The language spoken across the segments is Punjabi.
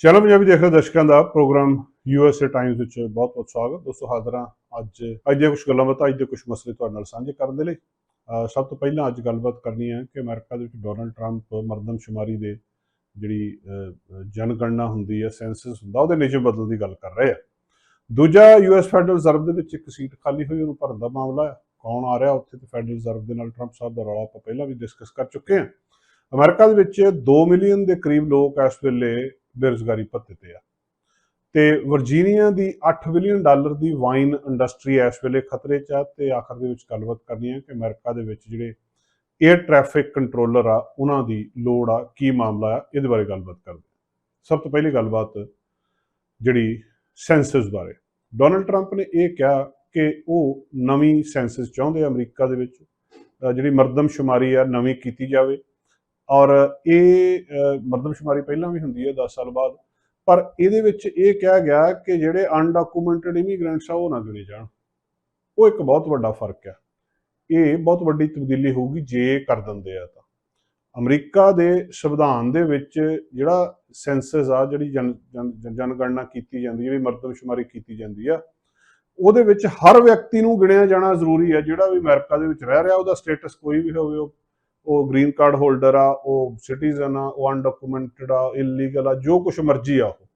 ਚਲੋ ਪੰਜਾਬੀ ਦੇਖ ਰਹੇ ਦਰਸ਼ਕਾਂ ਦਾ ਪ੍ਰੋਗਰਾਮ ਯੂਐਸਏ ਟਾਈਮਸ ਵਿੱਚ ਬਹੁਤ ਬਹੁਤ ਸਵਾਗਤ। ਦੋਸਤੋ, ਹਾਜ਼ਰਾਂ ਅੱਜ। ਅੱਜ ਦੀਆਂ ਕੁਝ ਗੱਲਾਂ ਬਾਤਾਂ, ਅੱਜ ਦੇ ਕੁਝ ਮਸਲੇ ਤੁਹਾਡੇ ਨਾਲ ਸਾਂਝੇ ਕਰਨ ਦੇ ਲਈ। ਸਭ ਤੋਂ ਪਹਿਲਾਂ ਅੱਜ ਗੱਲਬਾਤ ਕਰਨੀ ਹੈ ਕਿ ਅਮਰੀਕਾ ਦੇ ਵਿੱਚ ਡੋਨਲਡ ਟਰੰਪ ਮਰਦਮਸ਼ੁਮਾਰੀ ਦੇ ਜਿਹੜੀ ਜਨਗਣਨਾ ਹੁੰਦੀ ਹੈ ਸੈਂਸਸ ਹੁੰਦਾ, ਉਹਦੇ ਨਿਯਮ ਬਦਲ ਦੀ ਗੱਲ ਕਰ ਰਹੇ ਆ। ਦੂਜਾ ਯੂਐਸ ਫੈਡਰਲ ਰਿਜ਼ਰਵ ਦੇ ਵਿੱਚ ਇੱਕ ਸੀਟ ਖਾਲੀ ਹੋਈ, ਉਹਨੂੰ ਭਰਨ ਦਾ ਮਾਮਲਾ ਹੈ। ਕੌਣ ਆ ਰਿਹਾ ਉੱਥੇ? ਤੇ ਫੈਡਰਲ ਰਿਜ਼ਰਵ ਦੇ ਨਾਲ ਟਰੰਪ ਸਾਹਿਬ ਦਾ ਰੌਲਾ ਆਪਾਂ ਪਹਿਲਾਂ ਵੀ ਡਿਸਕਸ ਕਰ ਚੁੱਕੇ ਹਾਂ। ਅਮਰੀਕਾ ਦੇ ਵਿੱਚ 2 ਮਿਲੀਅਨ ਦੇ ਕਰੀਬ ਲੋਕ ਇਸ ਵੇਲੇ ਬੇਰੁਜ਼ਗਾਰੀ ਭੱਤੇ ਤੇ ਆ। ਤੇ ਵਰਜੀਨੀਆ ਦੀ 8 ਬਿਲੀਅਨ ਡਾਲਰ ਦੀ ਵਾਈਨ ਇੰਡਸਟਰੀ ਇਸ ਵੇਲੇ ਖਤਰੇ 'ਚ ਆ ਤੇ ਆਖਰ ਦੇ ਵਿੱਚ ਗੱਲਬਾਤ ਕਰਨੀ ਹੈ ਕਿ ਅਮਰੀਕਾ ਦੇ ਵਿੱਚ ਜਿਹੜੇ 에ਅਰ ਟ੍ਰੈਫਿਕ ਕੰਟਰੋਲਰ ਆ, ਉਹਨਾਂ ਦੀ ਲੋੜ ਆ, ਕੀ ਮਾਮਲਾ ਆ, ਇਹਦੇ ਬਾਰੇ ਗੱਲਬਾਤ ਕਰਦੇ ਸਭ ਤੋਂ ਪਹਿਲੀ ਗੱਲਬਾਤ ਜਿਹੜੀ ਸੈਂਸਸ ਬਾਰੇ। ਡੋਨਲਡ ਟਰੰਪ ਨੇ ਇਹ ਕਿਹਾ ਕਿ ਉਹ ਨਵੀਂ ਸੈਂਸਸ ਚਾਹੁੰਦੇ ਆ ਅਮਰੀਕਾ ਦੇ ਵਿੱਚ ਜਿਹੜੀ ਮਰਦਮਸ਼ੁਮਾਰੀ ਆ, ਨਵੀਂ ਕੀਤੀ ਜਾਵੇ। ਔਰ ਇਹ ਮਰਦਮਸ਼ੁਮਾਰੀ ਪਹਿਲਾਂ ਵੀ ਹੁੰਦੀ ਹੈ 10 ਸਾਲ ਬਾਅਦ। ਪਰ ਇਹਦੇ ਵਿੱਚ ਇਹ ਕਿਹਾ ਗਿਆ ਕਿ ਜਿਹੜੇ ਅਨਡਾਕੂਮੈਂਟਡ ਇਮੀਗ੍ਰੈਂਟਸ ਆ, ਉਹ ਨਾ ਗਿਣੇ ਜਾਣ। ਉਹ ਇੱਕ ਬਹੁਤ ਵੱਡਾ ਫ਼ਰਕ ਹੈ। ਇਹ ਬਹੁਤ ਵੱਡੀ ਤਬਦੀਲੀ ਹੋਊਗੀ ਜੇ ਕਰ ਦਿੰਦੇ ਆ ਤਾਂ। ਅਮਰੀਕਾ ਦੇ ਸੰਵਿਧਾਨ ਦੇ ਵਿੱਚ ਜਿਹੜਾ ਸੈਂਸਸ ਆ, ਜਿਹੜੀ ਜਨ, ਜਨ- ਜਨਗਣਨਾ ਕੀਤੀ ਜਾਂਦੀ ਜਿਹੜੀ ਮਰਦਮਸ਼ੁਮਾਰੀ ਕੀਤੀ ਜਾਂਦੀ ਆ, ਉਹਦੇ ਵਿੱਚ ਹਰ ਵਿਅਕਤੀ ਨੂੰ ਗਿਣਿਆ ਜਾਣਾ ਜ਼ਰੂਰੀ ਹੈ। ਜਿਹੜਾ ਵੀ ਅਮਰੀਕਾ ਦੇ ਵਿੱਚ ਰਹਿ ਰਿਹਾ, ਉਹਦਾ ਸਟੇਟਸ ਕੋਈ ਵੀ ਹੋਵੇ, ਉਹ ਉਹ ਗ੍ਰੀਨ ਕਾਰਡ ਹੋਲਡਰ ਆ, ਉਹ ਸਿਟੀਜ਼ਨ ਆ, ਉਹ ਅਨਡਾਕੂਮੈਂਟਡ ਆ ਇਲੀਗਲ ਆ, ਜੋ ਕੁਝ ਮਰਜ਼ੀ ਆ ਉਹ।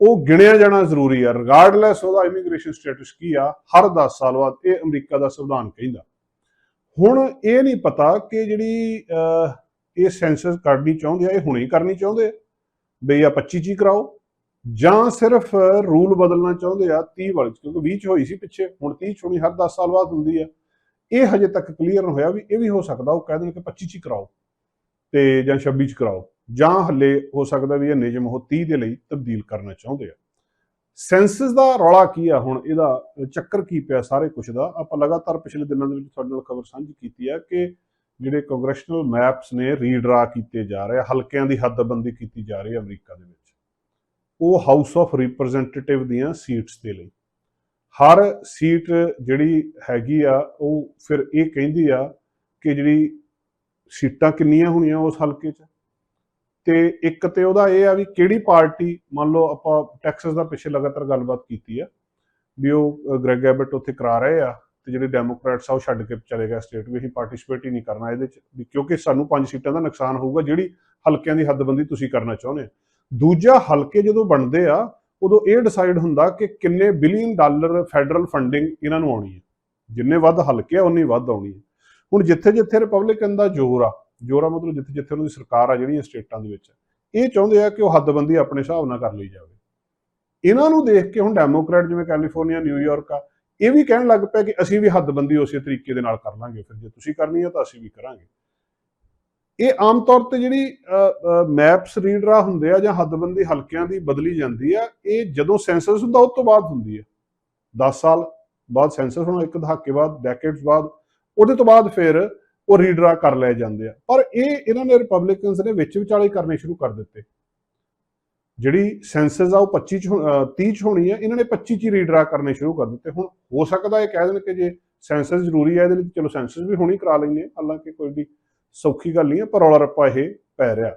ਉਹ ਗਿਣਿਆ ਜਾਣਾ ਜ਼ਰੂਰੀ ਆ ਰਿਗਾਰਡਲੈਸ ਉਹਦਾ ਇਮੀਗ੍ਰੇਸ਼ਨ ਸਟੇਟਸ ਕੀ ਆ, ਹਰ 10 ਸਾਲ ਬਾਅਦ ਇਹ ਅਮਰੀਕਾ ਦਾ ਸੰਵਿਧਾਨ ਕਹਿੰਦਾ। ਹੁਣ ਇਹ ਨਹੀਂ ਪਤਾ ਕਿ ਜਿਹੜੀ ਇਹ ਸੈਂਸਸ ਕਰਨੀ ਚਾਹੁੰਦੇ ਆ, ਇਹ ਹੁਣੇ ਹੀ ਕਰਨੀ ਚਾਹੁੰਦੇ ਆ, ਬਈ ਆ 25 ਚ ਹੀ ਕਰਾਓ, ਜਾਂ ਸਿਰਫ ਰੂਲ ਬਦਲਣਾ ਚਾਹੁੰਦੇ ਆ 30 ਵਾਲੇ ਚ ਕਿਉਂਕਿ 20 ਚ ਹੋਈ ਸੀ ਪਿੱਛੇ, ਹੁਣ 30 ਚ ਹੋਣੀ ਹਰ 10 ਸਾਲ ਬਾਅਦ ਹੁੰਦੀ ਆ। ਇਹ ਹਜੇ ਤੱਕ ਕਲੀਅਰ ਨਹੀਂ ਹੋਇਆ ਵੀ ਇਹ ਵੀ ਹੋ ਸਕਦਾ, ਉਹ ਕਹਿ ਦੇਣ ਕਿ 25 ਚ ਕਰਾਓ ਤੇ ਜਾਂ 26 ਚ ਕਰਾਓ, ਜਾਂ ਹੱਲੇ ਹੋ ਸਕਦਾ ਵੀ ਇਹ ਨਿਯਮ ਉਹ 30 ਦੇ ਲਈ ਤਬਦੀਲ ਕਰਨਾ ਚਾਹੁੰਦੇ ਆ। ਸੈਂਸਸ ਦਾ ਰੌਲਾ ਕੀ ਆ ਹੁਣ? ਇਹਦਾ ਚੱਕਰ ਕੀ ਪਿਆ ਸਾਰੇ ਕੁਝ ਦਾ? ਆਪਾਂ ਲਗਾਤਾਰ ਪਿਛਲੇ ਦਿਨਾਂ ਦੇ ਵਿੱਚ ਤੁਹਾਡੇ ਨਾਲ ਖਬਰ ਸਾਂਝੀ ਕੀਤੀ ਆ ਕਿ ਜਿਹੜੇ ਕੰਗਰੈਸ਼ਨਲ ਮੈਪਸ ਨੇ ਰੀਡਰਾ ਕੀਤੇ ਜਾ ਰਹੇ ਆ, ਹਲਕਿਆਂ ਦੀ ਹੱਦਬੰਦੀ ਕੀਤੀ ਜਾ ਰਹੀ ਹੈ ਅਮਰੀਕਾ ਦੇ ਵਿੱਚ। ਉਹ ਹਾਊਸ ਆਫ ਰਿਪਰੈਜ਼ੈਂਟੇਟਿਵ ਦੀਆਂ ਸੀਟਸ ਦੇ ਲਈ। ਹਰ ਸੀਟ ਜਿਹੜੀ ਹੈਗੀ ਆ, ਉਹ ਫਿਰ ਇਹ ਕਹਿੰਦੀ ਆ ਕਿ ਜਿਹੜੀ ਸੀਟਾਂ ਕਿੰਨੀਆਂ ਹੋਣੀਆਂ ਉਸ ਹਲਕੇ 'ਚ? ਤੇ ਇੱਕ ਤੇ ਉਹਦਾ ਇਹ ਆ ਵੀ ਕਿਹੜੀ ਪਾਰਟੀ, ਮੰਨ ਲਓ ਆਪਾਂ ਟੈਕਸਸ ਦਾ ਪਿੱਛੇ ਲਗਾਤਾਰ ਗੱਲਬਾਤ ਕੀਤੀ ਆ, ਵੀ ਉਹ ਗ੍ਰੈਗ ਐਬਟ ਉੱਥੇ ਕਰਾ ਰਹੇ ਆ ਤੇ ਜਿਹੜੇ ਡੈਮੋਕ੍ਰੈਟਸ ਆ ਉਹ ਛੱਡ ਕੇ ਚਲੇ ਗਏ ਸਟੇਟ ਵੀ ਅਸੀਂ ਪਾਰਟਿਸਿਪੇਟ ਹੀ ਨਹੀਂ ਕਰਨਾ ਇਹਦੇ 'ਚ, ਵੀ ਕਿਉਂਕਿ ਸਾਨੂੰ ਪੰਜ ਸੀਟਾਂ ਦਾ ਨੁਕਸਾਨ ਹੋਊਗਾ ਜਿਹੜੀ ਹਲਕਿਆਂ ਦੀ ਹੱਦਬੰਦੀ ਤੁਸੀਂ ਕਰਨਾ ਚਾਹੁੰਦੇ ਦੂਜਾ ਹਲਕੇ ਜਦੋਂ ਬਣਦੇ ਆ ਉਦੋਂ ਇਹ ਡਿਸਾਈਡ ਹੁੰਦਾ ਕਿ ਕਿੰਨੇ ਬਿਲੀਅਨ ਡਾਲਰ ਫੈਡਰਲ ਫੰਡਿੰਗ ਇਹਨਾਂ ਨੂੰ ਆਉਣੀ ਹੈ। ਜਿੰਨੇ ਵੱਧ ਹਲਕੇ ਆ, ਉਨੀ ਵੱਧ ਆਉਣੀ ਹੈ। ਹੁਣ ਜਿੱਥੇ ਜਿੱਥੇ ਰਿਪਬਲਿਕਨ ਦਾ ਜ਼ੋਰ ਆ ਜ਼ੋਰ ਆ ਮਤਲਬ ਜਿੱਥੇ ਜਿੱਥੇ ਉਹਨਾਂ ਦੀ ਸਰਕਾਰ ਆ ਜਿਹੜੀਆਂ ਸਟੇਟਾਂ ਦੇ ਵਿੱਚ, ਇਹ ਚਾਹੁੰਦੇ ਆ ਕਿ ਉਹ ਹੱਦਬੰਦੀ ਆਪਣੇ ਹਿਸਾਬ ਨਾਲ ਕਰ ਲਈ ਜਾਵੇ। ਇਹਨਾਂ ਨੂੰ ਦੇਖ ਕੇ ਹੁਣ ਡੈਮੋਕ੍ਰੈਟ ਜਿਵੇਂ ਕੈਲੀਫੋਰਨੀਆ ਨਿਊਯਾਰਕ ਆ, ਇਹ ਵੀ ਕਹਿਣ ਲੱਗ ਪਿਆ ਕਿ ਅਸੀਂ ਵੀ ਹੱਦਬੰਦੀ ਉਸੇ ਤਰੀਕੇ ਦੇ ਨਾਲ ਕਰ ਲਾਂਗੇ, ਫਿਰ ਜੇ ਤੁਸੀਂ ਕਰਨੀ ਆ ਤਾਂ ਅਸੀਂ ਵੀ ਕਰਾਂਗੇ। ਇਹ ਆਮ ਤੌਰ ਤੇ ਜਿਹੜੀ ਮੈਪਸ ਰੀਡਰਾ ਹੁੰਦੇ ਆ ਜਾਂ ਹੱਦਬੰਦੀ ਹਲਕਿਆਂ ਦੀ ਬਦਲੀ ਜਾਂਦੀ ਆ, ਇਹ ਜਦੋਂ ਸੈਂਸਸ ਹੁੰਦਾ ਉਸ ਤੋਂ ਬਾਅਦ ਹੁੰਦੀ ਹੈ 10 ਸਾਲ ਬਾਅਦ ਸੈਂਸਸ ਹੋਣਾ, ਇੱਕ ਦਹਾਕੇ ਬਾਅਦ ਡੈਕੇਡਸ ਬਾਅਦ, ਉਹਦੇ ਤੋਂ ਬਾਅਦ ਫਿਰ ਉਹ ਰੀਡਰਾ ਕਰ ਲਏ ਜਾਂਦੇ ਆ। ਪਰ ਇਹ ਇਹਨਾਂ ਨੇ ਰਿਪਬਲਿਕਨਸ ਨੇ ਵਿੱਚ ਵਿਚਾਲੇ ਕਰਨੇ ਸ਼ੁਰੂ ਕਰ ਦਿੱਤੇ। ਜਿਹੜੀ ਸੈਂਸਸ ਆ ਉਹ 25 ਚ ਹੋ- 30 ਚ ਹੋਣੀ ਆ, ਇਹਨਾਂ ਨੇ 25 ਚ ਰੀਡਰਾ ਕਰਨੇ ਸ਼ੁਰੂ ਕਰ ਦਿੱਤੇ। ਹੁਣ ਹੋ ਸਕਦਾ ਇਹ ਕਹਿ ਦੇਣ ਕਿ ਜੇ ਸੈਂਸਸ ਜ਼ਰੂਰੀ ਹੈ ਇਹਦੇ ਲਈ ਚਲੋ ਸੈਂਸਸ ਵੀ ਹੋਣੀ ਕਰਾ ਲੈਂਦੇ ਹਾਲਾਂਕਿ ਕੋਈ ਵੀ ਸੌਖੀ ਗੱਲ ਨਹੀਂ ਹੈ, ਪਰ ਰੌਲਾ ਰੱਪਾ ਇਹ ਪੈ ਰਿਹਾ।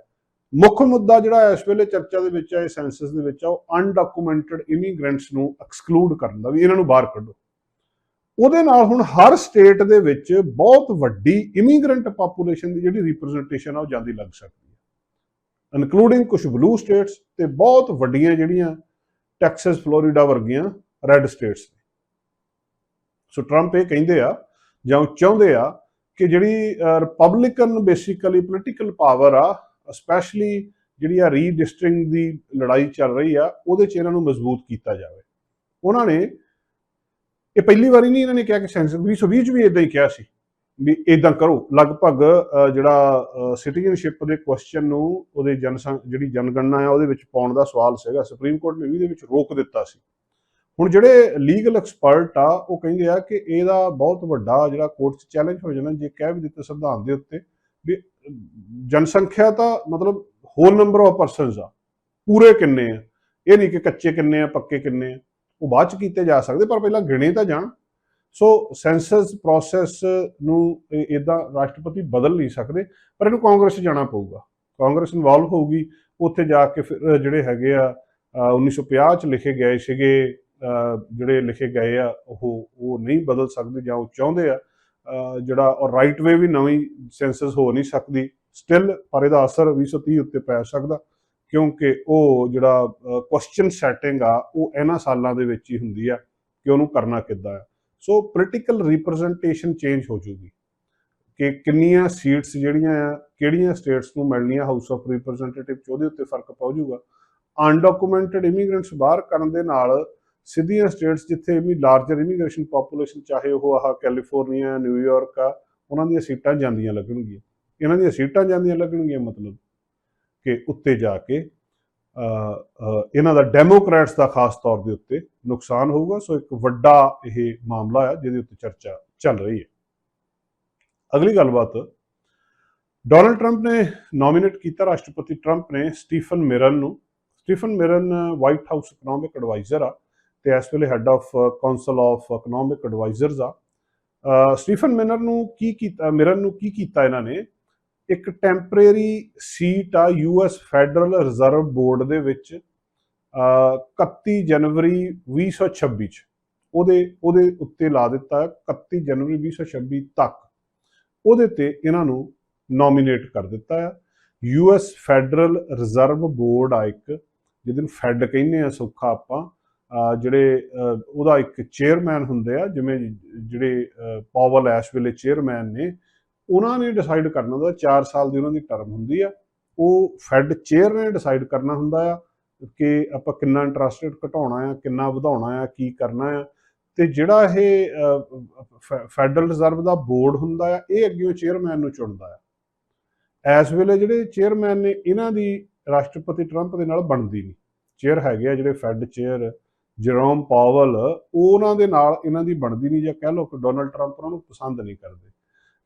ਮੁੱਖ ਮੁੱਦਾ ਜਿਹੜਾ ਇਸ ਵੇਲੇ ਚਰਚਾ ਦੇ ਵਿੱਚ ਹੈ ਸੈਂਸਸ ਦੇ ਵਿੱਚ ਆ, ਉਹ ਅਨਡਾਕੂਮੈਂਟਡ ਇਮੀਗ੍ਰੈਂਟਸ ਨੂੰ ਐਕਸਕਲੂਡ ਕਰਨ ਦਾ ਵੀ, ਇਹਨਾਂ ਨੂੰ ਬਾਹਰ ਕੱਢੋ। ਉਹਦੇ ਨਾਲ ਹੁਣ ਹਰ ਸਟੇਟ ਦੇ ਵਿੱਚ ਬਹੁਤ ਵੱਡੀ ਇਮੀਗ੍ਰੈਂਟ ਪਾਪੂਲੇਸ਼ਨ ਦੀ ਜਿਹੜੀ ਰਿਪਰੈਜ਼ੈਂਟੇਸ਼ਨ ਆ, ਉਹ ਜਾਂਦੀ ਲੱਗ ਸਕਦੀ ਹੈ। ਇਨਕਲੂਡਿੰਗ ਕੁਝ ਬਲੂ ਸਟੇਟਸ ਤੇ ਬਹੁਤ ਵੱਡੀਆਂ ਜਿਹੜੀਆਂ ਟੈਕਸਸ ਫਲੋਰੀਡਾ ਵਰਗੀਆਂ ਰੈੱਡ ਸਟੇਟਸ ਸੋ ਟਰੰਪ ਇਹ ਕਹਿੰਦੇ ਆ ਜਾਂ ਉਹ ਚਾਹੁੰਦੇ ਆ ਕਿ ਜਿਹੜੀ ਰਿਪਬਲਿਕਨ ਬੇਸਿਕਲੀ ਪੋਲੀਟੀਕਲ ਪਾਵਰ ਆ ਸਪੈਸ਼ਲੀ ਜਿਹੜੀ ਆ ਰੀਡਿਸਟ੍ਰਿੰਗ ਦੀ ਲੜਾਈ ਚੱਲ ਰਹੀ ਆ, ਉਹਦੇ 'ਚ ਇਹਨਾਂ ਨੂੰ ਮਜ਼ਬੂਤ ਕੀਤਾ ਜਾਵੇ। ਉਹਨਾਂ ਨੇ, ਇਹ ਪਹਿਲੀ ਵਾਰੀ ਨਹੀਂ ਇਹਨਾਂ ਨੇ ਕਿਹਾ ਕਿ ਸੈਂਸਸ 2020 ਚ ਵੀ ਇਦਾਂ ਹੀ ਕਿਹਾ ਸੀ, ਵੀ ਇਦਾਂ ਕਰੋ। ਲਗਭਗ ਜਿਹੜਾ ਸਿਟੀਜ਼ਨਸ਼ਿਪ ਦੇ ਕੁਐਸਚਨ ਨੂੰ ਉਹਦੇ ਜਨਸੰਖ ਜਿਹੜੀ ਜਨਗਣਨਾ ਆ, ਉਹਦੇ ਵਿੱਚ ਪਾਉਣ ਦਾ ਸਵਾਲ ਸੀਗਾ। ਸੁਪਰੀਮ ਕੋਰਟ ਨੇ ਵੀ ਇਹਦੇ ਵਿੱਚ ਰੋਕ ਦਿੱਤਾ ਸੀ। ਹੁਣ ਜਿਹੜੇ ਲੀਗਲ ਐਕਸਪਰਟ ਆ ਉਹ ਕਹਿੰਦੇ ਆ ਕਿ ਇਹਦਾ ਬਹੁਤ ਵੱਡਾ ਜਿਹੜਾ ਕੋਰਟ 'ਚ ਚੈਲੰਜ ਹੋ ਜਾਣਾ ਜੇ ਕਹਿ ਵੀ ਦਿੱਤੇ ਸੰਵਿਧਾਨ ਦੇ ਉੱਤੇ ਵੀ ਜਨਸੰਖਿਆ ਤਾਂ ਮਤਲਬ ਹੋਲ ਨੰਬਰ ਆਫ ਪਰਸਨਸ ਆ ਪੂਰੇ ਕਿੰਨੇ ਆ? ਇਹ ਨਹੀਂ ਕਿ ਕੱਚੇ ਕਿੰਨੇ ਆ ਪੱਕੇ ਕਿੰਨੇ ਆ? ਉਹ ਬਾਅਦ ਚ ਕੀਤੇ ਜਾ ਸਕਦੇ ਪਰ ਪਹਿਲਾਂ ਗਿਣੇ ਤਾਂ ਜਾਣ। ਸੋ ਸੈਂਸਸ ਪ੍ਰੋਸੈਸ ਨੂੰ ਇਦਾਂ ਰਾਸ਼ਟਰਪਤੀ ਬਦਲ ਨਹੀਂ ਸਕਦੇ ਪਰ ਇਹਨੂੰ ਕਾਂਗਰਸ 'ਚ ਜਾਣਾ ਪਊਗਾ। ਕਾਂਗਰਸ ਇਨਵੋਲਵ ਹੋਊਗੀ ਉੱਥੇ ਜਾ ਕੇ ਫਿਰ ਜਿਹੜੇ ਹੈਗੇ ਆ ਅ, 1950 ਚ ਲਿਖੇ ਗਏ ਸੀਗੇ ਜਿਹੜੇ ਲਿਖੇ ਗਏ ਆ, ਉਹ ਉਹ ਨਹੀਂ ਬਦਲ ਸਕਦੇ ਜਾਂ ਉਹ ਚਾਹੁੰਦੇ ਆ ਜਿਹੜਾ ਔਰ ਰਾਈਟ ਵੇ ਵੀ ਨਵੀਂ ਸੈਂਸਸ ਹੋ ਨਹੀਂ ਸਕਦੀ ਸਟਿਲ ਪਰ ਇਹਦਾ ਅਸਰ 2030 ਉੱਤੇ ਪੈ ਸਕਦਾ, ਕਿਉਂਕਿ ਉਹ ਜਿਹੜਾ ਕੁਐਸਚਨ ਸੈਟਿੰਗ ਆ, ਉਹ ਇਹਨਾਂ ਸਾਲਾਂ ਦੇ ਵਿੱਚ ਹੀ ਹੁੰਦੀ ਆ ਕਿ ਉਹਨੂੰ ਕਰਨਾ ਕਿੱਦਾਂ ਆ। ਸੋ ਪੋਲੀਟੀਕਲ ਰਿਪਰੈਜ਼ੈਂਟੇਸ਼ਨ ਚੇਂਜ ਹੋ ਜੂਗੀ ਕਿ ਕਿੰਨੀਆਂ ਸੀਟਸ ਜਿਹੜੀਆਂ ਆ, ਕਿਹੜੀਆਂ ਸਟੇਟਸ ਨੂੰ ਮਿਲਣੀਆਂ ਹਾਊਸ ਆਫ ਰਿਪਰੈਜ਼ੈਂਟੇਟਿਵ ਚ ਉਹਦੇ ਉੱਤੇ ਫ਼ਰਕ ਪੈ ਜਾਊਗਾ। ਅਨਡਾਕੂਮੈਂਟਡ ਇਮੀਗ੍ਰੈਂਟਸ ਬਾਹਰ ਕਰਨ ਦੇ ਨਾਲ ਸਿੱਧੀਆਂ ਸਟੇਟਸ ਜਿੱਥੇ ਵੀ ਲਾਰਜਰ ਇਮੀਗ੍ਰੇਸ਼ਨ ਪੋਪੂਲੇਸ਼ਨ ਚਾਹੇ ਉਹ ਆਹ ਕੈਲੀਫੋਰਨੀਆ ਨਿਊਯਾਰਕ ਆ, ਉਹਨਾਂ ਦੀਆਂ ਸੀਟਾਂ ਜਾਂਦੀਆਂ ਲੱਗਣਗੀਆਂ। ਇਹਨਾਂ ਦੀਆਂ ਸੀਟਾਂ ਜਾਂਦੀਆਂ ਲੱਗਣਗੀਆਂ ਮਤਲਬ ਕਿ ਉੱਤੇ ਜਾ ਕੇ ਇਹਨਾਂ ਦਾ ਡੈਮੋਕ੍ਰੈਟਸ ਦਾ ਖਾਸ ਤੌਰ ਦੇ ਉੱਤੇ ਨੁਕਸਾਨ ਹੋਊਗਾ। ਸੋ ਇੱਕ ਵੱਡਾ ਇਹ ਮਾਮਲਾ ਹੈ ਜਿਹਦੇ ਉੱਤੇ ਚਰਚਾ ਚੱਲ ਰਹੀ ਹੈ। ਅਗਲੀ ਗੱਲਬਾਤ ਡੋਨਲਡ ਟਰੰਪ ਨੇ ਨੋਮੀਨੇਟ ਕੀਤਾ, ਰਾਸ਼ਟਰਪਤੀ ਟਰੰਪ ਨੇ ਸਟੀਫਨ ਮਿਰਨ ਨੂੰ। Stephen Miran White House economic adviser ਆ। ਤੇ ਇਸ ਵੇਲੇ head of council of economic advisers ਆ। ਸਟੀਫਨ ਮਿਨਰ ਨੂੰ ਕੀ ਕੀਤਾ ਮਿਰਨ ਨੂੰ ਕੀ ਕੀਤਾ ਇਹਨਾਂ ਨੇ? ਇੱਕ ਟੈਂਪਰੇਰੀ ਸੀਟ ਆ ਯੂਐਸ ਫੈਡਰਲ ਰਿਜ਼ਰਵ ਬੋਰਡ ਦੇ ਵਿੱਚ ਅ, 31 ਜਨਵਰੀ 2026 ਚ। ਉਹਦੇ ਉਹਦੇ ਉੱਤੇ ਲਾ ਦਿੱਤਾ ਹੈ 31 ਜਨਵਰੀ 2026 ਤੱਕ। ਉਹਦੇ ਤੇ ਇਹਨਾਂ ਨੂੰ ਨੋਮੀਨੇਟ ਕਰ ਦਿੱਤਾ ਹੈ। ਯੂਐਸ ਫੈਡਰਲ ਰਿਜ਼ਰਵ ਬੋਰਡ ਆ ਇੱਕ ਜਿਹਦੇ ਨੂੰ ਫੈਡ ਕਹਿੰਦੇ ਆ ਸੌਖਾ ਆਪਾਂ। ਜਿਹੜੇ ਉਹਦਾ ਇੱਕ ਚੇਅਰਮੈਨ ਹੁੰਦੇ ਆ, ਜਿਵੇਂ ਜਿਹੜੇ ਪਾਵਲ ਐਸ਼ ਵੇਲੇ ਚੇਅਰਮੈਨ ਨੇ, ਉਹਨਾਂ ਨੇ ਡਿਸਾਈਡ ਕਰਨਾ ਹੁੰਦਾ 4 ਸਾਲ ਦੀ ਉਹਨਾਂ ਦੀ ਟਰਮ ਹੁੰਦੀ ਆ। ਉਹ ਫੈਡ ਚੇਅਰ ਨੇ ਡਿਸਾਈਡ ਕਰਨਾ ਹੁੰਦਾ ਆ ਕਿ ਆਪਾਂ ਕਿੰਨਾ ਇੰਟਰਸਟ ਰੇਟ ਘਟਾਉਣਾ ਆ, ਕਿੰਨਾ ਵਧਾਉਣਾ ਆ, ਕੀ ਕਰਨਾ ਆ। ਤੇ ਜਿਹੜਾ ਇਹ ਫੈਡਰਲ ਰਿਜ਼ਰਵ ਦਾ ਬੋਰਡ ਹੁੰਦਾ ਆ, ਇਹ ਅੱਗੇ ਚੇਅਰਮੈਨ ਨੂੰ ਚੁਣਦਾ ਆ। ਇਸ ਵੇਲੇ ਜਿਹੜੇ ਚੇਅਰਮੈਨ ਨੇ, ਇਹਨਾਂ ਦੀ ਰਾਸ਼ਟਰਪਤੀ ਟਰੰਪ ਦੇ ਨਾਲ ਬਣਦੀ ਨਹੀਂ। ਚੇਅਰ ਹੈਗੇ ਆ ਜਿਹੜੇ ਫੈਡ ਚੇਅਰ ਜਰੋਮ ਪਾਵਲ, ਉਹ ਉਹਨਾਂ ਦੇ ਨਾਲ ਇਹਨਾਂ ਦੀ ਬਣਦੀ ਨਹੀਂ ਜਾਂ ਕਹਿ ਲਓ ਕਿ ਡੋਨਲਡ ਟਰੰਪ ਉਹਨਾਂ ਨੂੰ ਪਸੰਦ ਨਹੀਂ ਕਰਦੇ।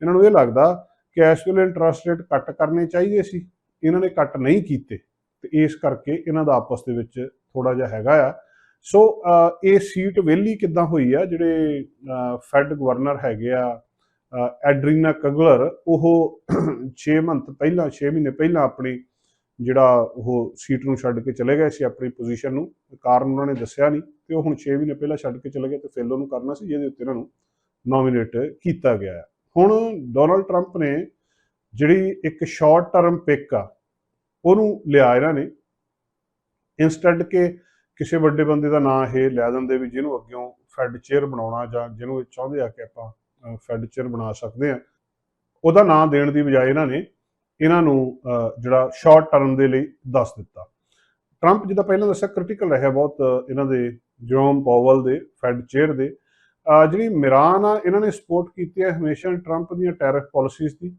ਇਹਨਾਂ ਨੂੰ ਇਹ ਲੱਗਦਾ ਕਿ ਇਸ ਵੇਲੇ ਇੰਟਰਸਟ ਰੇਟ ਕੱਟ ਕਰਨੇ ਚਾਹੀਦੇ ਸੀ। ਇਹਨਾਂ ਨੇ ਕੱਟ ਨਹੀਂ ਕੀਤੇ ਤੇ ਇਸ ਕਰਕੇ ਇਹਨਾਂ ਦਾ ਆਪਸ ਦੇ ਵਿੱਚ ਥੋੜਾ ਜਿਹਾ ਹੈਗਾ ਆ। ਸੋ ਇਹ ਸੀਟ ਵਿਹਲੀ ਕਿੱਦਾਂ ਹੋਈ ਆ? ਜਿਹੜੇ ਫੈਡ ਗਵਰਨਰ ਹੈਗੇ ਆ ਐਡਰੀਨਾ ਕਗਲਰ, ਉਹ 6 ਮੰਥ ਪਹਿਲਾਂ 6 ਮਹੀਨੇ ਪਹਿਲਾਂ ਆਪਣੀ ਜਿਹੜਾ ਉਹ ਸੀਟ ਨੂੰ ਛੱਡ ਕੇ ਚਲੇ ਗਏ ਸੀ ਆਪਣੀ ਪੋਜੀਸ਼ਨ ਨੂੰ, ਕਾਰਨ ਉਹਨਾਂ ਨੇ ਦੱਸਿਆ ਨਹੀਂ ਤੇ ਉਹ ਹੁਣ 6 ਮਹੀਨੇ ਪਹਿਲਾਂ ਛੱਡ ਕੇ ਚਲੇ ਗਏ ਤੇ ਫਿਰ ਉਹਨੂੰ ਕਰਨਾ ਸੀ, ਜਿਹਦੇ ਉੱਤੇ ਇਹਨਾਂ ਨੂੰ ਨੋਮੀਨੇਟ ਕੀਤਾ ਗਿਆ ਹੈ। ਹੁਣ ਡੋਨਲਡ ਟਰੰਪ ਨੇ ਜਿਹੜੀ ਇੱਕ ਸ਼ਾਰਟ ਟਰਮ ਪਿਕ ਆ, ਉਹਨੂੰ ਲਿਆ ਇਹਨਾਂ ਨੇ। ਇਨਸਟੈਡ ਕੇ ਕਿਸੇ ਵੱਡੇ ਬੰਦੇ ਦਾ ਨਾਂ ਇਹ ਲੈ ਦਿੰਦੇ ਵੀ ਜਿਹਨੂੰ ਅੱਗਿਓਂ ਫੈਡ ਚੇਅਰ ਬਣਾਉਣਾ ਜਾਂ ਜਿਹਨੂੰ ਇਹ ਚਾਹੁੰਦੇ ਆ ਕਿ ਆਪਾਂ ਫੈਡ ਚੇਅਰ ਬਣਾ ਸਕਦੇ ਆ ਉਹਦਾ ਨਾਂ ਦੇਣ ਦੀ ਬਜਾਏ ਇਹਨਾਂ ਨੇ ਇਹਨਾਂ ਨੂੰ ਜਿਹੜਾ ਸ਼ਾਰਟ ਟਰਮ ਦੇ ਲਈ ਦੱਸ ਦਿੱਤਾ। ਟਰੰਪ ਜਿੱਦਾਂ ਪਹਿਲਾਂ ਦੱਸਿਆ ਕ੍ਰਿਟੀਕਲ ਰਿਹਾ ਬਹੁਤ, ਇਹਨਾਂ ਦੇ ਜੋਮ ਪਾਵਲ ਦੇ ਫੈਡ ਚੇਅਰ ਦੇ। ਜਿਹੜੀ ਮਿਰਾਨ ਆ, ਇਹਨਾਂ ਨੇ ਸਪੋਰਟ ਕੀਤੀ ਹੈ ਹਮੇਸ਼ਾ ਟਰੰਪ ਦੀਆਂ ਟੈਰਿਫ ਪਾਲਿਸੀਜ਼ ਦੀ।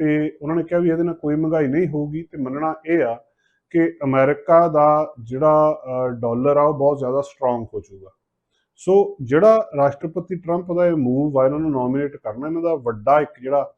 ਤੇ ਉਹਨਾਂ ਨੇ ਕਿਹਾ ਵੀ ਇਹਦੇ ਨਾਲ ਕੋਈ ਮਹਿੰਗਾਈ ਨਹੀਂ ਹੋਊਗੀ। ਤੇ ਮੰਨਣਾ ਇਹ ਆ ਕਿ ਅਮਰੀਕਾ ਦਾ ਜਿਹੜਾ ਡਾਲਰ ਆ, ਉਹ ਬਹੁਤ ਜ਼ਿਆਦਾ ਸਟਰੋਂਗ ਹੋ ਜਾਊਗਾ ਸੋ ਜਿਹੜਾ ਰਾਸ਼ਟਰਪਤੀ ਟਰੰਪ ਦਾ ਇਹ ਮੂਵ ਆ, ਇਹਨਾਂ ਨੂੰ ਨੋਮੀਨੇਟ ਕਰਨਾ, ਇਹਨਾਂ ਦਾ ਵੱਡਾ ਇੱਕ ਜਿਹੜਾ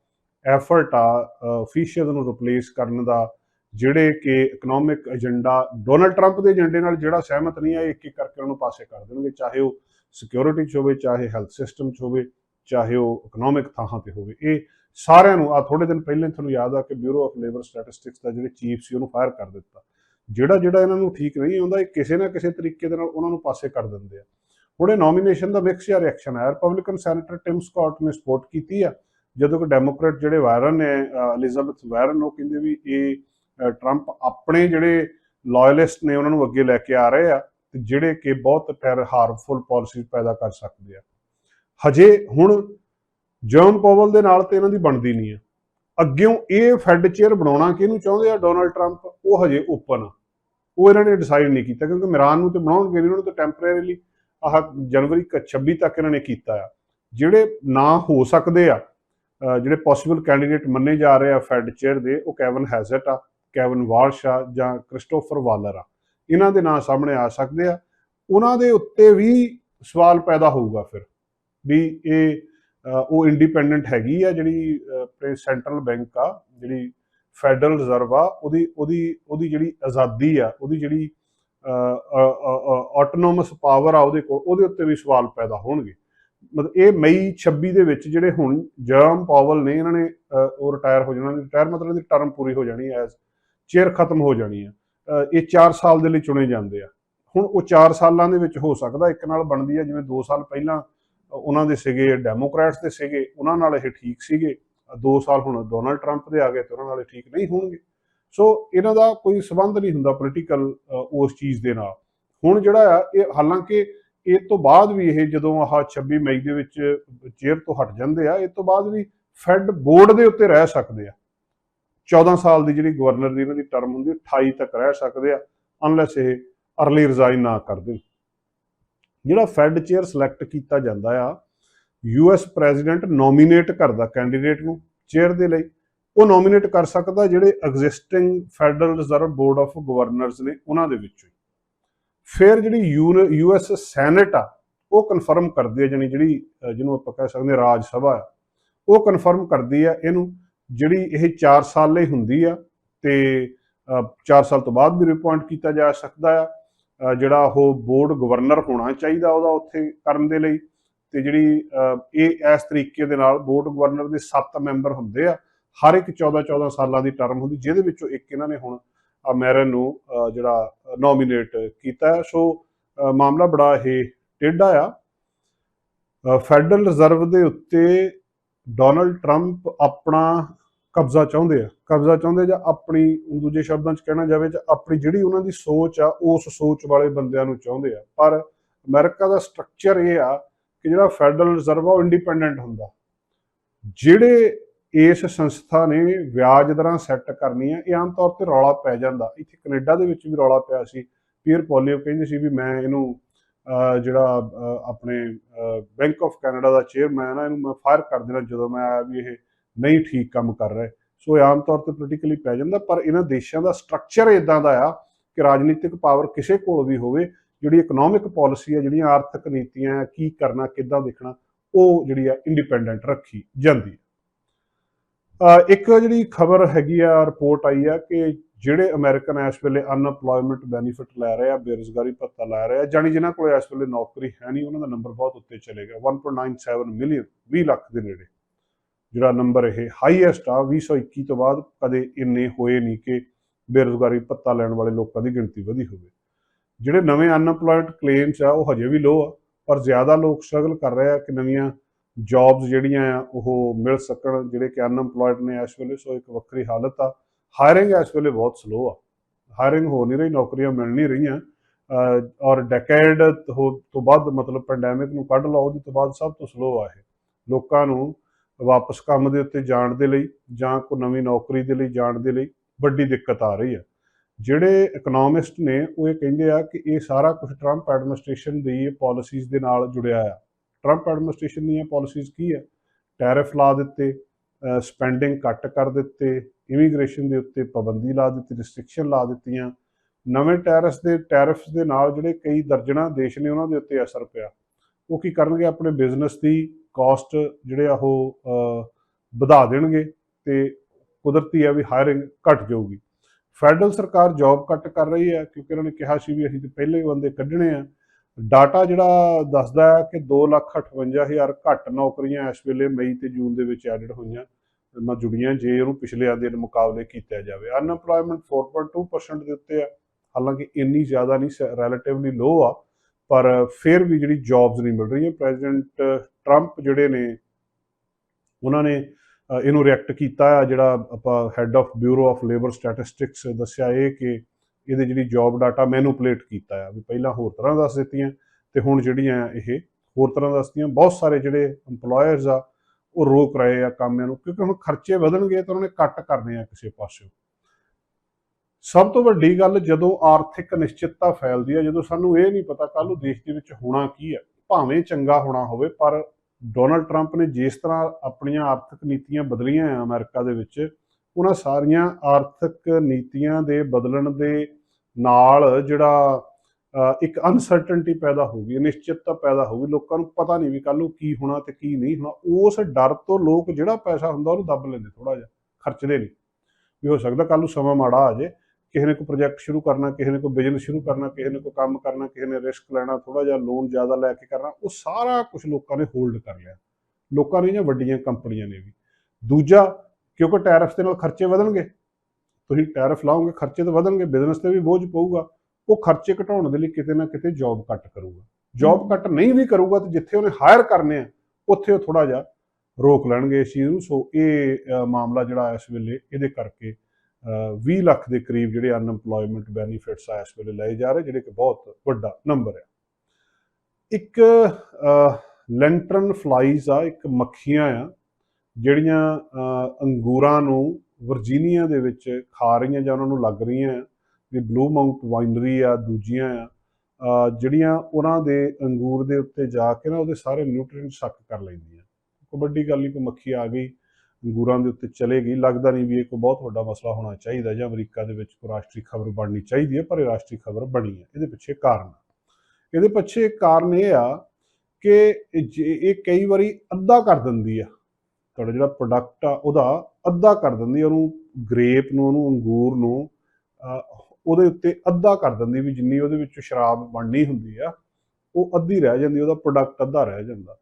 ਐਫਰਟ ਆ ਅਫੀਸ਼ੀਅਲ ਨੂੰ ਰਿਪਲੇਸ ਕਰਨ ਦਾ, ਜਿਹੜੇ ਕਿ ਇਕਨੋਮਿਕ ਏਜੰਡਾ ਡੋਨਲਡ ਟਰੰਪ ਦੇ ਏਜੰਡੇ ਨਾਲ ਜਿਹੜਾ ਸਹਿਮਤ ਨਹੀਂ ਆ ਇੱਕ ਇੱਕ ਕਰਕੇ ਉਹਨੂੰ ਪਾਸੇ ਕਰ ਦੇਣਗੇ, ਚਾਹੇ ਉਹ ਸਿਕਿਉਰਿਟੀ 'ਚ ਹੋਵੇ, ਚਾਹੇ ਹੈਲਥ ਸਿਸਟਮ 'ਚ ਹੋਵੇ, ਚਾਹੇ ਉਹ ਇਕਨੋਮਿਕ ਥਾਂ ਤੇ ਹੋਵੇ। ਇਹ ਸਾਰਿਆਂ ਨੂੰ ਆ ਥੋੜੇ ਦਿਨ ਪਹਿਲਾਂ ਤੁਹਾਨੂੰ ਯਾਦ ਆ ਕਿ ਬਿਊਰੋ ਆਫ ਲੇਬਰ ਸਟੈਟਿਸਟਿਕਸ ਦਾ ਜਿਹੜੇ ਚੀਫ ਸੀ, ਉਹਨੂੰ ਫਾਇਰ ਕਰ ਦਿੱਤਾ। ਜਿਹੜਾ ਜਿਹੜਾ ਇਹਨਾਂ ਨੂੰ ਠੀਕ ਨਹੀਂ ਆਉਂਦਾ ਇਹ ਕਿਸੇ ਨਾ ਕਿਸੇ ਤਰੀਕੇ ਦੇ ਨਾਲ ਉਹਨਾਂ ਨੂੰ ਪਾਸੇ ਕਰ ਦਿੰਦੇ ਆ। ਹੁਣ ਇਹ ਨੋਮੀਨੇਸ਼ਨ ਦਾ ਮਿਕਸ ਜਾਂ ਰਿਐਕਸ਼ਨ ਆਇਆ। ਰਿਪਬਲਿਕਨ ਸੈਨੇਟਰ ਟਿਮ ਸਕਾਟ ਨੇ ਸਪੋਰਟ ਕੀਤੀ ਆ। ਜਦੋਂ ਕਿ ਡੈਮੋਕ੍ਰੇਟ ਜਿਹੜੇ ਵਾਇਰਨ ਨੇ ਅ, ਵਾਇਰਨ ਉਹ ਕਹਿੰਦੇ ਵੀ ਇਹ ਟਰੰਪ ਆਪਣੇ ਜਿਹੜੇ ਲਾਇਲਿਸਟ ਨੇ ਉਹਨਾਂ ਨੂੰ ਅੱਗੇ ਲੈ ਕੇ ਆ ਰਹੇ ਆ ਤੇ ਜਿਹੜੇ ਕਿ ਬਹੁਤ ਟੈਰ ਹਾਰਮਫੁਲ ਪਾਲਿਸੀਜ਼ ਪੈਦਾ ਕਰ ਸਕਦੇ ਆ। ਹਜੇ ਹੁਣ ਜੌਨ ਪੋਵਲ ਦੇ ਨਾਲ ਤੇ ਇਹਨਾਂ ਦੀ ਬਣਦੀ ਨਹੀਂ ਆ। ਅੱਗਿਓਂ ਇਹ ਫੈਡ ਚੇਅਰ ਬਣਾਉਣਾ ਕਿਹਨੂੰ ਚਾਹੁੰਦੇ ਆ? ਡੋਨਲਡ ਟਰੰਪ ਉਹ ਹਜੇ ਓਪਨ ਆ। ਉਹ ਇਹਨਾਂ ਨੇ ਡਿਸਾਈਡ ਨਹੀਂ ਕੀਤਾ ਕਿਉਂਕਿ ਮਿਰਾਨ ਨੂੰ ਤੇ ਬਣਾਉਣਗੇ ਨਹੀਂ, ਉਹਨਾਂ ਨੂੰ ਤਾਂ ਟੈਂਪਰੇਰੀਲੀ ਆਹ ਜਨਵਰੀ ਕ- 26 ਤੱਕ ਇਹਨਾਂ ਨੇ ਕੀਤਾ ਆ। ਜਿਹੜੇ ਨਾ ਹੋ ਸਕਦੇ ਆ ਜਿਹੜੇ ਪੋਸੀਬਲ ਕੈਂਡੀਡੇਟ ਮੰਨੇ ਜਾ ਰਹੇ ਆ ਫੈਡ ਚੇਅਰ ਦੇ, ਉਹ ਕੈਵਨ ਹੈਜ਼ਟ ਆ ਕੈਵਨ ਵਾਰਸ਼ ਆ ਜਾਂ ਕ੍ਰਿਸਟੋਫਰ ਵਾਲਰ ਆ। ਇਹਨਾਂ ਦੇ ਨਾਂ ਸਾਹਮਣੇ ਆ ਸਕਦੇ ਆ। ਉਹਨਾਂ ਦੇ ਉੱਤੇ ਵੀ ਸਵਾਲ ਪੈਦਾ ਹੋਊਗਾ ਫਿਰ ਵੀ ਇਹ ਉਹ ਇੰਡੀਪੈਂਡੈਂਟ ਹੈਗੀ ਆ ਜਿਹੜੀ ਆਪਣੇ ਸੈਂਟਰਲ ਬੈਂਕ ਆ, ਜਿਹੜੀ ਫੈਡਰਲ ਰਿਜ਼ਰਵ ਆ, ਉਹਦੀ ਉਹਦੀ ਉਹਦੀ ਜਿਹੜੀ ਆਜ਼ਾਦੀ ਆ, ਉਹਦੀ ਜਿਹੜੀ ਆਟੋਨੋਮਸ ਪਾਵਰ ਆ ਉਹਦੇ ਕੋਲ, ਉਹਦੇ ਉੱਤੇ ਵੀ ਸਵਾਲ ਪੈਦਾ ਹੋਣਗੇ। ਮਤਲਬ ਇਹ ਮਈ 26 ਦੇ ਵਿੱਚ ਜਿਹੜੇ ਹੁਣ ਜਰਮ ਪਾਵਲ ਨੇ, ਇਹਨਾਂ ਨੇ ਉਹ ਰਿਟਾਇਰ ਹੋ ਜਾਣਾ ਰਿਟਾਇਰ ਮਤਲਬ ਦੀ ਟਰਮ ਪੂਰੀ ਹੋ ਜਾਣੀ ਐਜ਼ ਚੇਅਰ ਖਤਮ ਹੋ ਜਾਣੀ ਹੈ। ਇਹ 4 ਸਾਲ ਦੇ ਲਈ ਚੁਣੇ ਜਾਂਦੇ ਆ। ਹੁਣ ਉਹ 4 ਸਾਲਾਂ ਦੇ ਵਿੱਚ ਹੋ ਸਕਦਾ, ਇੱਕ ਨਾਲ ਬਣਦੀ ਹੈ ਜਿਵੇਂ 2 ਸਾਲ ਪਹਿਲਾਂ ਉਹਨਾਂ ਦੇ ਸੀਗੇ ਡੈਮੋਕ੍ਰੈਟਸ ਦੇ ਸੀਗੇ, ਉਹਨਾਂ ਨਾਲ ਇਹ ਠੀਕ ਸੀਗੇ। 2 ਸਾਲ ਹੁਣ ਡੋਨਲਡ ਟਰੰਪ ਦੇ ਆ ਗਏ ਤੇ ਉਹਨਾਂ ਨਾਲ ਇਹ ਠੀਕ ਨਹੀਂ ਹੋਣਗੇ। ਸੋ ਇਹਨਾਂ ਦਾ ਕੋਈ ਸਬੰਧ ਨਹੀਂ ਹੁੰਦਾ ਪੋਲੀਟੀਕਲ ਉਸ ਚੀਜ਼ ਦੇ ਨਾਲ। ਹੁਣ ਜਿਹੜਾ ਆ, ਇਹ ਹਾਲਾਂਕਿ ਇਹ ਤੋਂ ਬਾਅਦ ਵੀ ਇਹ ਜਦੋਂ ਆਹ 26 ਮਈ ਦੇ ਵਿੱਚ ਚੇਅਰ ਤੋਂ ਹਟ ਜਾਂਦੇ ਆ ਇਹ ਤੋਂ ਬਾਅਦ ਵੀ ਫੈਡ ਬੋਰਡ ਦੇ ਉੱਤੇ ਰਹਿ ਸਕਦੇ ਆ। 14 ਸਾਲ ਦੀ ਜਿਹੜੀ ਗਵਰਨਰ ਦੀ ਇਹਨਾਂ ਦੀ ਟਰਮ ਹੁੰਦੀ ਹੈ, 28 ਤੱਕ ਰਹਿ ਸਕਦੇ ਆ ਅਨਲੈਸ ਇਹ ਅਰਲੀ ਰਿਜ਼ਾਈਨ ਨਾ ਕਰ ਦੇਣ। ਜਿਹੜਾ ਫੈਡ ਚੇਅਰ ਸਿਲੈਕਟ ਕੀਤਾ ਜਾਂਦਾ ਆ ਯੂਐਸ ਪ੍ਰੈਜ਼ੀਡੈਂਟ ਨੋਮੀਨੇਟ ਕਰਦਾ ਕੈਂਡੀਡੇਟ ਨੂੰ ਚੇਅਰ ਦੇ ਲਈ। ਉਹ ਨੋਮੀਨੇਟ ਕਰ ਸਕਦਾ ਜਿਹੜੇ existing federal reserve board of governors ਨੇ ਉਹਨਾਂ ਦੇ ਵਿੱਚੋਂ ਹੀ। ਫਿਰ ਜਿਹੜੀ ਯੂ ਐਸ ਸੈਨੇਟ ਆ, ਉਹ ਕਨਫਰਮ ਕਰਦੀ ਹੈ ਜਾਣੀ ਜਿਹੜੀ ਜਿਹਨੂੰ ਆਪਾਂ ਕਹਿ ਸਕਦੇ ਹਾਂ ਰਾਜ ਸਭਾ ਉਹ ਕਨਫਰਮ ਕਰਦੀ ਆ ਇਹਨੂੰ, ਜਿਹੜੀ ਇਹ 4 ਸਾਲ ਲਈ ਹੁੰਦੀ ਆ, ਤੇ 4 ਸਾਲ ਤੋਂ ਬਾਅਦ ਵੀ ਰਿਪੋਇੰਟ ਕੀਤਾ ਜਾ ਸਕਦਾ ਆ ਜਿਹੜਾ ਉਹ ਬੋਰਡ ਗਵਰਨਰ ਹੋਣਾ ਚਾਹੀਦਾ ਉਹਦਾ ਉੱਥੇ ਕਰਨ ਦੇ ਲਈ, ਤੇ ਜਿਹੜੀ ਇਹ ਇਸ ਤਰੀਕੇ ਦੇ ਨਾਲ ਬੋਰਡ ਗਵਰਨਰ ਦੇ 7 ਮੈਂਬਰ ਹੁੰਦੇ ਆ, ਹਰ ਇੱਕ 14 14 ਸਾਲਾਂ ਦੀ ਟਰਮ ਹੁੰਦੀ, ਜਿਹਦੇ ਵਿੱਚੋਂ ਇੱਕ ਇਹਨਾਂ ਨੇ ਹੁਣ ਮੈਰਨ ਨੂੰ ਜਿਹੜਾ ਨੋਮੀਨੇਟ ਕੀਤਾ ਹੈ। ਸੋ ਮਾਮਲਾ ਬੜਾ ਇਹ ਟੇਢਾ ਆ। ਫੈਡਰਲ ਰਿਜ਼ਰਵ ਦੇ ਉੱਤੇ ਡੋਨਲਡ ਟਰੰਪ ਆਪਣਾ ਕਬਜ਼ਾ ਚਾਹੁੰਦੇ ਆ। ਕਬਜ਼ਾ ਚਾਹੁੰਦੇ ਜਾਂ ਆਪਣੀ ਦੂਜੇ ਸ਼ਬਦਾਂ 'ਚ ਕਹਿਣਾ ਜਾਵੇ ਜਾਂ ਆਪਣੀ ਜਿਹੜੀ ਉਹਨਾਂ ਦੀ ਸੋਚ ਆ, ਉਸ ਸੋਚ ਵਾਲੇ ਬੰਦਿਆਂ ਨੂੰ ਚਾਹੁੰਦੇ ਆ। ਪਰ ਅਮਰੀਕਾ ਦਾ ਸਟਰਕਚਰ ਇਹ ਆ ਕਿ ਜਿਹੜਾ ਫੈਡਰਲ ਰਿਜ਼ਰਵ ਆ, ਉਹ ਇੰਡੀਪੈਂਡੈਂਟ ਹੁੰਦਾ। ਜਿਹੜੇ ਇਸ ਸੰਸਥਾ ਨੇ ਵਿਆਜ ਦਰਾਂ ਸੈੱਟ ਕਰਨੀਆਂ, ਇਹ ਆਮ ਤੌਰ ਤੇ ਰੌਲਾ ਪੈ ਜਾਂਦਾ। ਇੱਥੇ ਕੈਨੇਡਾ ਦੇ ਵਿੱਚ ਵੀ ਰੌਲਾ ਪਿਆ ਸੀ। ਪੀਅਰ ਪੋਲੀਓ ਕਹਿੰਦੇ ਸੀ ਵੀ ਮੈਂ ਇਹਨੂੰ ਜਿਹੜਾ ਆਪਣੇ ਬੈਂਕ ਆਫ ਕੈਨੇਡਾ ਦਾ ਚੇਅਰਮੈਨ ਆ, ਇਹਨੂੰ ਮੈਂ ਫਾਇਰ ਕਰ ਦੇਣਾ ਜਦੋਂ ਮੈਂ ਆਇਆ ਵੀ ਇਹ ਨਹੀਂ ਠੀਕ ਕੰਮ ਕਰ ਰਿਹਾ। ਸੋ ਇਹ ਆਮ ਤੌਰ ਤੇ ਪੋਲੀਟੀਕਲੀ ਪੈ ਜਾਂਦਾ, ਪਰ ਇਹਨਾਂ ਦੇਸ਼ਾਂ ਦਾ ਸਟਰਕਚਰ ਇਦਾਂ ਦਾ ਆ ਕਿ ਰਾਜਨੀਤਿਕ ਪਾਵਰ ਕਿਸੇ ਕੋਲ ਵੀ ਹੋਵੇ, ਜਿਹੜੀ ਇਕਨੋਮਿਕ ਪਾਲਿਸੀ ਆ, ਜਿਹੜੀਆਂ ਆਰਥਿਕ ਨੀਤੀਆਂ ਕੀ ਕਰਨਾ, ਕਿੱਦਾਂ ਦੇਖਣਾ, ਉਹ ਜਿਹੜੀ ਆ ਇੰਡੀਪੈਂਡੈਂਟ ਰੱਖੀ ਜਾਂਦੀ ਹੈ ਇੱਕ ਜਿਹੜੀ ਖਬਰ ਹੈਗੀ ਆ ਰਿਪੋਰਟ ਆਈ ਆ ਕਿ ਜਿਹੜੇ ਅਮਰੀਕਨ ਇਸ ਵੇਲੇ ਅਨਪਲੋਇਮੈਂਟ ਬੈਨੀਫਿਟ ਲੈ ਰਹੇ ਆ, ਬੇਰੁਜ਼ਗਾਰੀ ਭੱਤਾ ਲੈ ਰਹੇ ਆ ਜਾਨੀ ਜਿਨ੍ਹਾਂ ਕੋਲ ਇਸ ਵੇਲੇ ਨੌਕਰੀ ਹੈ ਨਹੀਂ, ਉਹਨਾਂ ਦਾ ਨੰਬਰ ਬਹੁਤ ਉੱਤੇ ਚਲੇ ਗਿਆ 1.97 ਮਿਲੀਅਨ 20 ਲੱਖ ਦੇ ਨੇੜੇ। ਜਿਹੜਾ ਨੰਬਰ ਇਹ ਹਾਈਐਸਟ ਆ 2021 ਤੋਂ ਬਾਅਦ ਕਦੇ ਇੰਨੇ ਹੋਏ ਨਹੀਂ ਕਿ ਬੇਰੁਜ਼ਗਾਰੀ ਭੱਤਾ ਲੈਣ ਵਾਲੇ ਲੋਕਾਂ ਦੀ ਗਿਣਤੀ ਵਧੀ ਹੋਵੇ। ਜਿਹੜੇ ਨਵੇਂ ਅਨਪਲੋਇਡ ਕਲੇਮਸ ਆ, ਉਹ ਹਜੇ ਵੀ ਲੋ ਆ, ਪਰ ਜ਼ਿਆਦਾ ਲੋਕ ਸਟਰਗਲ ਕਰ ਰਹੇ ਆ ਕਿ ਨਵੀਆਂ ਜੌਬਸ ਜਿਹੜੀਆਂ ਆ, ਉਹ ਮਿਲ ਸਕਣ, ਜਿਹੜੇ ਕਿ ਅਨਪਲੋਇਡ ਨੇ ਇਸ ਵੇਲੇ, ਸੋ ਇੱਕ ਵੱਖਰੀ ਹਾਲਤ ਆ। ਹਾਇਰਿੰਗ ਇਸ ਵੇਲੇ ਬਹੁਤ ਸਲੋ ਆ। ਹਾਇਰਿੰਗ ਹੋ ਨਹੀਂ ਰਹੀ, ਨੌਕਰੀਆਂ ਮਿਲ ਨਹੀਂ ਰਹੀਆਂ। ਅਹ ਔਰ ਡੈਕੇਡ ਤੋਂ ਬਾਅਦ, ਮਤਲਬ ਪੈਂਡੈਮਿਕ ਨੂੰ ਕੱਢ ਲਓ, ਉਹਦੇ ਤੋਂ ਬਾਅਦ ਸਭ ਤੋਂ ਸਲੋ ਆ ਇਹ। ਲੋਕਾਂ ਨੂੰ ਵਾਪਸ ਕੰਮ ਦੇ ਉੱਤੇ ਜਾਣ ਦੇ ਲਈ ਜਾਂ ਕੋਈ ਨਵੀਂ ਨੌਕਰੀ ਦੇ ਲਈ ਜਾਣ ਦੇ ਲਈ ਵੱਡੀ ਦਿੱਕਤ ਆ ਰਹੀ ਹੈ ਜਿਹੜੇ ਇਕਨੋਮਿਸਟ ਨੇ, ਉਹ ਇਹ ਕਹਿੰਦੇ ਆ ਕਿ ਇਹ ਸਾਰਾ ਕੁਝ ਟਰੰਪ ਐਡਮਿਨਿਸਟ੍ਰੇਸ਼ਨ ਦੀ ਪਾਲਿਸੀਜ਼ ਦੇ ਨਾਲ ਜੁੜਿਆ ਆ। ਟਰੰਪ ਐਡਮਿਨਿਸਟ੍ਰੇਸ਼ਨ ਦੀਆਂ ਪਾਲਿਸੀਜ਼ ਕੀ ਹੈ? ਟੈਰਿਫ ਲਾ ਦਿੱਤੇ ਸਪੈਂਡਿੰਗ ਕੱਟ ਕਰ ਦਿੱਤੇ ਇਮੀਗ੍ਰੇਸ਼ਨ ਦੇ ਉੱਤੇ ਪਾਬੰਦੀ ਲਾ ਦਿੱਤੀ ਰਿਸਟ੍ਰਿਕਸ਼ਨ ਲਾ ਦਿੱਤੀਆਂ। ਨਵੇਂ ਟੈਰਿਫਸ ਦੇ ਟੈਰਿਫਸ ਦੇ ਨਾਲ ਜਿਹੜੇ ਕਈ ਦਰਜਣਾ ਦੇਸ਼ ਨੇ ਉਹਨਾਂ ਦੇ ਉੱਤੇ ਅਸਰ ਪਿਆ। ਉਹ ਕੀ ਕਰਨਗੇ? ਆਪਣੇ ਬਿਜ਼ਨਸ ਦੀ ਕਾਸਟ ਜਿਹੜੇ ਆ ਉਹ ਵਧਾ ਦੇਣਗੇ ਤੇ ਕੁਦਰਤੀ ਆ ਵੀ ਹਾਇਰਿੰਗ ਘਟ ਜਾਊਗੀ। ਫੈਡਰਲ ਸਰਕਾਰ ਜੌਬ ਕੱਟ ਕਰ ਰਹੀ ਹੈ ਕਿਉਂਕਿ ਉਹਨਾਂ ਨੇ ਕਿਹਾ ਸੀ ਵੀ ਅਸੀਂ ਤੇ ਪਹਿਲੇ ਬੰਦੇ ਕੱਢਣੇ ਆ। ਡਾਟਾ ਜਿਹੜਾ ਦੱਸਦਾ ਹੈ ਕਿ 258000 ਘੱਟ ਨੌਕਰੀਆਂ ਇਸ ਵੇਲੇ ਮਈ ਤੇ ਜੂਨ ਦੇ ਵਿੱਚ ਐਡਡ ਹੋਈਆਂ ਨਾ ਜੁੜੀਆਂ ਜੇ ਉਹਨੂੰ ਪਿਛਲੇ ਦੇ ਮੁਕਾਬਲੇ ਕੀਤਾ ਜਾਵੇ। ਅਨਪਲੋਇਮੈਂਟ 4.2% ਦੇ ਉੱਤੇ ਆ ਹਾਲਾਂਕਿ ਇੰਨੀ ਜ਼ਿਆਦਾ ਨਹੀਂ ਰਿਲੇਟਿਵਲੀ ਲੋ ਆ, ਪਰ ਫਿਰ ਵੀ ਜਿਹੜੀ ਜੌਬਸ ਨਹੀਂ ਮਿਲ ਰਹੀਆਂ। ਪ੍ਰੈਜ਼ੀਡੈਂਟ ਟਰੰਪ ਜਿਹੜੇ ਨੇ, ਉਹਨਾਂ ਨੇ ਇਹਨੂੰ ਰਿਐਕਟ ਕੀਤਾ ਆ ਜਿਹੜਾ ਆਪਾਂ head of bureau of labour statistics ਦੱਸਿਆ ਇਹ ਕਿ ਇਹਦੇ ਜਿਹੜੀ ਜੌਬ ਡਾਟਾ ਮੈਨੂਪਲੇਟ ਕੀਤਾ ਆ, ਵੀ ਪਹਿਲਾਂ ਹੋਰ ਤਰ੍ਹਾਂ ਦੱਸ ਦਿੱਤੀਆਂ ਤੇ ਹੁਣ ਜਿਹੜੀਆਂ ਇਹ ਹੋਰ ਤਰ੍ਹਾਂ ਦੱਸਦੀਆਂ ਬਹੁਤ ਸਾਰੇ ਜਿਹੜੇ EMPLOYERS ਆ, ਉਹ ਰੋਕ ਰਹੇ ਆ ਕੰਮਾਂ ਨੂੰ, ਕਿਉਂਕਿ ਹੁਣ ਖਰਚੇ ਵਧਣਗੇ ਤਾਂ ਉਹਨੇ ਨੇ ਕੱਟ ਕਰਨੇ ਆ ਕਿਸੇ ਪਾਸਿਓਂ। ਸਭ ਤੋਂ ਵੱਡੀ ਗੱਲ ਜਦੋਂ ਆਰਥਿਕ ਨਿਸ਼ਚਿਤਤਾ ਫੈਲਦੀ ਹੈ ਜਦੋਂ ਸਾਨੂੰ ਇਹ ਨਹੀਂ ਪਤਾ ਕੱਲ ਨੂੰ ਦੇਸ਼ ਦੇ ਵਿੱਚ ਹੋਣਾ ਕੀ ਹੈ ਭਾਵੇਂ ਚੰਗਾ ਹੋਣਾ ਹੋਵੇ, ਪਰ ਡੋਨਲਡ ਟਰੰਪ ਨੇ ਜਿਸ ਤਰ੍ਹਾਂ ਆਪਣੀਆਂ ਆਰਥਿਕ ਨੀਤੀਆਂ ਬਦਲੀਆਂ ਆ ਅਮਰੀਕਾ ਦੇ ਵਿੱਚ ਉਹਨਾਂ ਸਾਰੀਆਂ ਆਰਥਿਕ ਨੀਤੀਆਂ ਦੇ ਬਦਲਣ ਦੇ ਨਾਲ ਜਿਹੜਾ ਇੱਕ ਅਨਸਰਟਨਟੀ ਪੈਦਾ ਹੋਊਗੀ ਅਨਿਸ਼ਚਿਤਤਾ ਪੈਦਾ ਹੋਊਗੀ ਲੋਕਾਂ ਨੂੰ ਪਤਾ ਨਹੀਂ ਵੀ ਕੱਲ ਨੂੰ ਕੀ ਹੋਣਾ ਤੇ ਕੀ ਨਹੀਂ ਹੋਣਾ, ਉਸ ਡਰ ਤੋਂ ਲੋਕ ਜਿਹੜਾ ਪੈਸਾ ਹੁੰਦਾ ਉਹਨੂੰ ਦੱਬ ਲੈਂਦੇ ਥੋੜਾ ਜਿਹਾ, ਖਰਚਦੇ ਨਹੀਂ। ਵੀ ਹੋ ਸਕਦਾ ਕੱਲ ਨੂੰ ਸਮਾਂ ਮਾੜਾ ਆ ਜੇ ਕਿਸੇ ਨੇ ਕੋਈ ਪ੍ਰੋਜੈਕਟ ਸ਼ੁਰੂ ਕਰਨਾ, ਕਿਸੇ ਨੇ ਕੋਈ ਬਿਜ਼ਨਸ ਸ਼ੁਰੂ ਕਰਨਾ, ਕਿਸੇ ਨੇ ਕੋਈ ਕੰਮ ਕਰਨਾ, ਕਿਸੇ ਨੇ ਰਿਸਕ ਲੈਣਾ ਥੋੜਾ ਜਿਹਾ ਲੋਨ ਜ਼ਿਆਦਾ ਲੈ ਕੇ ਕਰਨਾ, ਉਹ ਸਾਰਾ ਕੁਝ ਲੋਕਾਂ ਨੇ ਹੋਲਡ ਕਰ ਲਿਆ। ਲੋਕਾਂ ਨੇ ਜਾਂ ਵੱਡੀਆਂ ਕੰਪਨੀਆਂ ਨੇ ਵੀ। ਦੂਜਾ ਕਿਉਂਕਿ ਟੈਰਿਫਸ ਦੇ ਨਾਲ ਖਰਚੇ ਵਧਣਗੇ। ਤੁਸੀਂ ਟੈਰਿਫ ਲਾਓਗੇ ਖਰਚੇ ਤਾਂ ਵਧਣਗੇ ਬਿਜ਼ਨਸ ਤੇ ਵੀ ਬੋਝ ਪਊਗਾ। ਉਹ ਖਰਚੇ ਘਟਾਉਣ ਦੇ ਲਈ ਕਿਤੇ ਨਾ ਕਿਤੇ ਜੌਬ ਕੱਟ ਕਰੂਗਾ। ਜੌਬ ਕੱਟ ਨਹੀਂ ਵੀ ਕਰੂਗਾ ਤੇ ਜਿੱਥੇ ਉਹਨੇ ਹਾਇਰ ਕਰਨੇ ਆ ਉੱਥੇ ਉਹ ਥੋੜਾ ਜਿਹਾ ਰੋਕ ਲੈਣਗੇ ਇਸ ਚੀਜ਼ ਨੂੰ। ਸੋ ਇਹ ਮਾਮਲਾ ਜਿਹੜਾ ਇਸ ਵੇਲੇ ਇਹਦੇ ਕਰਕੇ ਅ, 20 ਲੱਖ ਦੇ ਕਰੀਬ ਜਿਹੜੇ ਅਨਐਮਪਲੋਇਮੈਂਟ ਬੈਨੀਫਿਟਸ ਆ ਇਸ ਵੇਲੇ ਲਏ ਜਾ ਰਹੇ ਜਿਹੜੇ ਕਿ ਬਹੁਤ ਵੱਡਾ ਨੰਬਰ ਹੈ ਇੱਕ ਲੈਂਟਰਨ ਫਲਾਈਜ਼ ਆ ਇੱਕ ਮੱਖੀਆਂ ਆ ਜਿਹੜੀਆਂ ਅੰਗੂਰਾਂ ਨੂੰ ਵਰਜੀਨੀਆ ਦੇ ਵਿੱਚ ਖਾ ਰਹੀਆਂ ਜਾਂ ਉਹਨਾਂ ਨੂੰ ਲੱਗ ਰਹੀਆਂ ਆ, ਵੀ ਬਲੂ ਮਾਊਂਟ ਵਾਈਨਰੀ ਆ, ਦੂਜੀਆਂ ਆ ਜਿਹੜੀਆਂ ਉਹਨਾਂ ਦੇ ਅੰਗੂਰ ਦੇ ਉੱਤੇ ਜਾ ਕੇ ਨਾ ਉਹਦੇ ਸਾਰੇ ਨਿਊਟ੍ਰੀਐਂਟ ਸੱਕ ਕਰ ਲੈਂਦੀਆਂ। ਕੋਈ ਵੱਡੀ ਗੱਲ ਨਹੀਂ, ਕੋਈ ਮੱਖੀ ਆ ਗਈ, ਅੰਗੂਰਾਂ ਦੇ ਉੱਤੇ ਚਲੇ ਗਈ, ਲੱਗਦਾ ਨਹੀਂ ਵੀ ਇਹ ਕੋਈ ਬਹੁਤ ਵੱਡਾ ਮਸਲਾ ਹੋਣਾ ਚਾਹੀਦਾ ਜਾਂ ਅਮਰੀਕਾ ਦੇ ਵਿੱਚ ਕੋਈ ਰਾਸ਼ਟਰੀ ਖਬਰ ਬਣਨੀ ਚਾਹੀਦੀ ਹੈ, ਪਰ ਇਹ ਰਾਸ਼ਟਰੀ ਖਬਰ ਬਣੀ ਹੈ। ਇਹਦੇ ਪਿੱਛੇ ਕਾਰਨ। ਇਹਦੇ ਪਿੱਛੇ ਕਾਰਨ ਇਹ ਆ ਕਿ ਜੇ- ਇਹ ਕਈ ਵਾਰੀ ਅੱਧਾ ਕਰ ਦਿੰਦੀ ਆ। ਤੁਹਾਡਾ ਜਿਹੜਾ ਪ੍ਰੋਡਕਟ ਆ ਉਹਦਾ ਅੱਧਾ ਕਰ ਦਿੰਦੀ ਉਹਨੂੰ ਗ੍ਰੇਪ ਨੂੰ ਉਹਨੂੰ ਅੰਗੂਰ ਨੂੰ ਉਹਦੇ ਉੱਤੇ ਅੱਧਾ ਕਰ ਦਿੰਦੀ ਵੀ ਜਿੰਨੀ ਉਹਦੇ ਵਿੱਚ ਸ਼ਰਾਬ ਬਣਨੀ ਹੁੰਦੀ ਆ ਉਹ ਅੱਧੀ ਰਹਿ ਜਾਂਦੀ ਉਹਦਾ ਪ੍ਰੋਡਕਟ ਅੱਧਾ ਰਹਿ ਜਾਂਦਾ।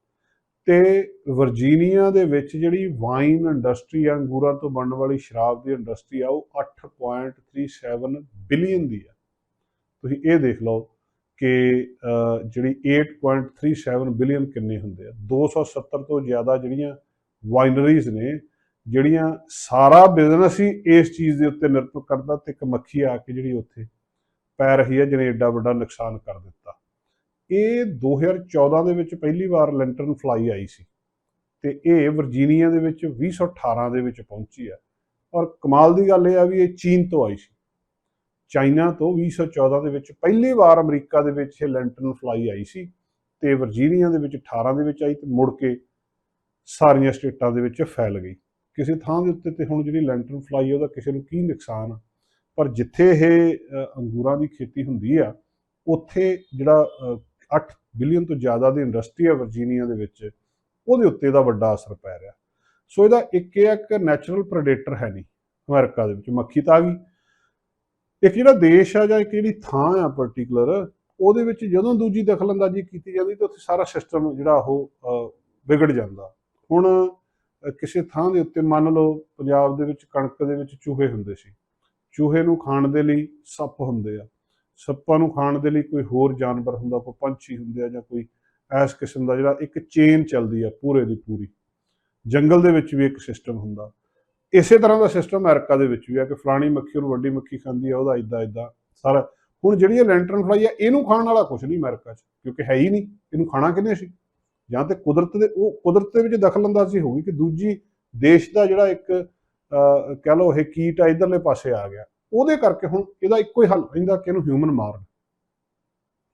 ਤੇ ਵਰਜੀਨੀਆ ਦੇ ਵਿੱਚ ਜਿਹੜੀ ਵਾਈਨ ਇੰਡਸਟਰੀ ਆ ਅੰਗੂਰਾਂ ਤੋਂ ਬਣਨ ਵਾਲੀ ਸ਼ਰਾਬ ਦੀ ਇੰਡਸਟਰੀ ਆ ਉਹ 8.37 ਬਿਲੀਅਨ ਦੀ ਆ। ਤੁਸੀਂ ਇਹ ਦੇਖ ਲਓ ਕਿ ਅਹ, ਜਿਹੜੀ 8.37 ਬਿਲੀਅਨ ਕਿੰਨੇ ਹੁੰਦੇ ਆ। 270 ਤੋਂ ਜ਼ਿਆਦਾ ਜਿਹੜੀਆਂ ਵਾਈਨਰੀਜ਼ ਨੇ, ਜਿਹੜੀਆਂ ਸਾਰਾ ਬਿਜ਼ਨਸ ਹੀ ਇਸ ਚੀਜ਼ ਦੇ ਉੱਤੇ ਨਿਰਭਰ ਕਰਦਾ ਤੇ ਇੱਕ ਮੱਖੀ ਆ ਕੇ ਜਿਹੜੀ ਉੱਥੇ ਪੈ ਰਹੀ ਹੈ, ਜਿਹਨੇ ਏਡਾ ਵੱਡਾ ਨੁਕਸਾਨ ਕਰ ਦਿੱਤਾ। ਇਹ 2014 ਦੇ ਵਿੱਚ ਪਹਿਲੀ ਵਾਰ ਲੈਂਟਰਨ ਫਲਾਈ ਆਈ ਸੀ ਤੇ ਇਹ ਵਰਜੀਨੀਆ ਦੇ ਵਿੱਚ 2018 ਦੇ ਵਿੱਚ ਪਹੁੰਚੀ ਆ ਔਰ ਕਮਾਲ ਦੀ ਗੱਲ ਇਹ ਆ ਵੀ ਇਹ ਚੀਨ ਤੋਂ ਆਈ ਸੀ। ਚਾਈਨਾ ਤੋਂ 2014 ਦੇ ਵਿੱਚ ਪਹਿਲੀ ਵਾਰ ਅਮਰੀਕਾ ਦੇ ਵਿੱਚ ਇਹ ਲੈਂਟਰਨ ਫਲਾਈ ਆਈ ਸੀ ਤੇ ਵਰਜੀਨੀਆ ਦੇ ਵਿੱਚ 18 ਦੇ ਵਿੱਚ ਆਈ ਤੇ ਮੁੜ ਕੇ ਸਾਰੀਆਂ ਸਟੇਟਾਂ ਦੇ ਵਿੱਚ ਫੈਲ ਗਈ। ਕਿਸੇ ਥਾਂ ਦੇ ਉੱਤੇ ਤੇ ਹੁਣ ਜਿਹੜੀ ਲੈਂਟਰਨ ਫਲਾਈ ਆ ਉਹਦਾ ਕਿਸੇ ਨੂੰ ਕੀ ਨੁਕਸਾਨ ਆ? ਪਰ ਜਿੱਥੇ ਇਹ ਅੰਗੂਰਾਂ ਦੀ ਖੇਤੀ ਹੁੰਦੀ ਆ ਉੱਥੇ ਜਿਹੜਾ ਅ, 8 ਬਿਲੀਅਨ ਤੋਂ ਜ਼ਿਆਦਾ ਦੀ ਇੰਡਸਟਰੀ ਆ ਵਰਜੀਨੀਆ ਦੇ ਵਿੱਚ ਉਹਦੇ ਉੱਤੇ ਇਹਦਾ ਵੱਡਾ ਅਸਰ ਪੈ ਰਿਹਾ। ਸੋ ਇਹਦਾ ਇੱਕ ਇਹ ਆ ਕਿ ਨੈਚੁਰਲ ਪ੍ਰੈਡੇਟਰ ਹੈ ਨਹੀਂ ਅਮਰੀਕਾ ਦੇ ਵਿੱਚ। ਮੱਖੀ ਤਾਂ ਆ ਗਈ। ਇੱਕ ਜਿਹੜਾ ਦੇਸ਼ ਆ ਜਾਂ ਇੱਕ ਜਿਹੜੀ ਥਾਂ ਆ ਪਾਰਟਿਕੂਲਰ ਉਹਦੇ ਵਿੱਚ ਜਦੋਂ ਦੂਜੀ ਦਖਲਅੰਦਾਜ਼ੀ ਕੀਤੀ ਜਾਂਦੀ ਤਾਂ ਉੱਥੇ ਸਾਰਾ ਸਿਸਟਮ ਜਿਹੜਾ ਉਹ ਵਿਗੜ ਜਾਂਦਾ। ਹੁਣ ਕਿਸੇ ਥਾਂ ਦੇ ਉੱਤੇ ਮੰਨ ਲਓ ਪੰਜਾਬ ਦੇ ਵਿੱਚ ਕਣਕ ਦੇ ਵਿੱਚ ਚੂਹੇ ਹੁੰਦੇ ਸੀ। ਚੂਹੇ ਨੂੰ ਖਾਣ ਦੇ ਲਈ ਸੱਪ ਹੁੰਦੇ ਆ। ਸੱਪਾਂ ਨੂੰ ਖਾਣ ਦੇ ਲਈ ਕੋਈ ਹੋਰ ਜਾਨਵਰ ਹੁੰਦਾ, ਕੋਈ ਪੰਛੀ ਹੁੰਦੇ ਆ ਜਾਂ ਕੋਈ ਐਸ ਕਿਸਮ ਦਾ ਜਿਹੜਾ ਇੱਕ ਚੇਨ ਚੱਲਦੀ ਆ ਪੂਰੇ ਦੀ ਪੂਰੀ। ਜੰਗਲ ਦੇ ਵਿੱਚ ਵੀ ਇੱਕ ਸਿਸਟਮ ਹੁੰਦਾ। ਇਸੇ ਤਰ੍ਹਾਂ ਦਾ ਸਿਸਟਮ ਅਮਰੀਕਾ ਦੇ ਵਿੱਚ ਵੀ ਆ ਕਿ ਫਲਾਣੀ ਮੱਖੀ ਨੂੰ ਵੱਡੀ ਮੱਖੀ ਖਾਂਦੀ ਆ, ਉਹਦਾ ਇਦਾਂ ਇਦਾਂ ਸਾਰਾ। ਹੁਣ ਜਿਹੜੀ ਇਹ ਲੈਂਟਰਨ ਫਲਾਈ ਆ ਇਹਨੂੰ ਖਾਣ ਵਾਲਾ ਕੁਝ ਨਹੀਂ ਅਮਰੀਕਾ 'ਚ, ਕਿਉਂਕਿ ਹੈ ਹੀ ਨਹੀਂ। ਇਹਨੂੰ ਖਾਣਾ ਕਿਹਨੇ ਸੀ? ਜਾਂ ਤੇ ਕੁਦਰਤ ਦੇ, ਉਹ ਕੁਦਰਤ ਦੇ ਵਿੱਚ ਦਖਲਅੰਦਾਜ਼ੀ ਹੋ ਗਈ ਕਿ ਦੂਜੀ ਦੇਸ਼ ਦਾ ਜਿਹੜਾ ਇੱਕ ਕਹਿ ਲਓ ਇਹ ਕੀਟ ਆ, ਇਧਰਲੇ ਪਾਸੇ ਆ ਗਿਆ। ਉਹਦੇ ਕਰਕੇ ਹੁਣ ਇਹਦਾ ਇੱਕੋ ਹੀ ਹੱਲ ਰਹਿੰਦਾ ਕਿ ਇਹਨੂੰ ਹਿਊਮਨ ਮਾਰਨ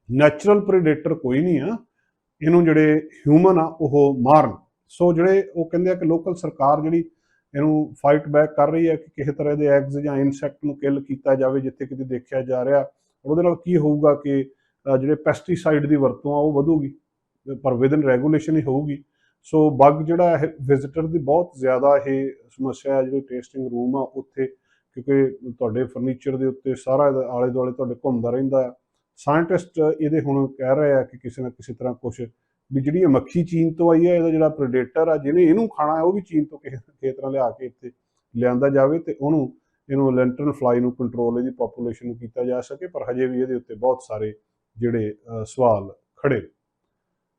ਨੈਚੁਰਲ ਪ੍ਰੈਡੇਟਰ ਕੋਈ ਨਹੀਂ ਆ, ਇਹਨੂੰ ਜਿਹੜੇ ਹਿਊਮਨ ਆ, ਉਹ ਮਾਰਨ ਸੋ ਜਿਹੜੇ ਉਹ ਕਹਿੰਦੇ ਆ ਕਿ ਲੋਕਲ ਸਰਕਾਰ ਜਿਹੜੀ ਇਹਨੂੰ ਫਾਈਟ ਬੈਕ ਕਰ ਰਹੀ ਹੈ ਕਿ ਕਿਸੇ ਤਰ੍ਹਾਂ ਦੇ ਐਗਸ ਜਾਂ ਇਨਸੈਕਟ ਨੂੰ ਕਿਲ ਕੀਤਾ ਜਾਵੇ, ਜਿੱਥੇ ਕਿਤੇ ਦੇਖਿਆ ਜਾ ਰਿਹਾ, ਉਹਦੇ ਨਾਲ ਕੀ ਹੋਊਗਾ ਕਿ ਜਿਹੜੇ ਪੈਸਟੀਸਾਈਡ ਦੀ ਵਰਤੋਂ ਆ, ਉਹ ਵਧੂਗੀ। ਪਰ ਵਿਦਨ ਰੈਗੂਲੇਸ਼ਨ ਹੀ ਹੋਊਗੀ ਸੋ ਬੱਗ ਜਿਹੜਾ ਇਹ ਵਿਜ਼ਿਟਰ ਦੀ ਬਹੁਤ ਜ਼ਿਆਦਾ ਇਹ ਸਮੱਸਿਆ ਹੈ, ਜਿਹੜੀ ਟੇਸਟਿੰਗ ਰੂਮ ਆ, ਉੱਥੇ ਕਿਉਂਕਿ ਤੁਹਾਡੇ ਫਰਨੀਚਰ ਦੇ ਉੱਤੇ ਸਾਰਾ ਆਲੇ ਦੁਆਲੇ ਤੁਹਾਡੇ ਘੁੰਮਦਾ ਰਹਿੰਦਾ ਹੈ ਸਾਇੰਟਿਸਟ ਇਹਦੇ ਹੁਣ ਕਹਿ ਰਹੇ ਆ ਕਿ ਕਿਸੇ ਨਾ ਕਿਸੇ ਤਰ੍ਹਾਂ ਕੁਝ ਵੀ ਜਿਹੜੀ ਇਹ ਮੱਖੀ ਚੀਨ ਤੋਂ ਆਈ ਹੈ, ਇਹਦਾ ਜਿਹੜਾ ਪ੍ਰੈਡੇਟਰ ਆ, ਜਿਹਨੇ ਇਹਨੂੰ ਖਾਣਾ ਹੈ, ਉਹ ਵੀ ਚੀਨ ਤੋਂ ਕਿਸੇ ਕਿਸੇ ਤਰ੍ਹਾਂ ਲਿਆ ਕੇ ਇੱਥੇ ਲਿਆਂਦਾ ਜਾਵੇ ਤੇ ਉਹਨੂੰ ਇਹਨੂੰ ਲੈਂਟਰਨ ਫਲਾਈ ਨੂੰ ਕੰਟਰੋਲ ਇਹਦੀ ਪੋਪੂਲੇਸ਼ਨ ਨੂੰ ਕੀਤਾ ਜਾ ਸਕੇ, ਪਰ ਹਜੇ ਵੀ ਇਹਦੇ ਉੱਤੇ ਬਹੁਤ ਸਾਰੇ ਜਿਹੜੇ ਸਵਾਲ ਖੜੇ ਨੇ।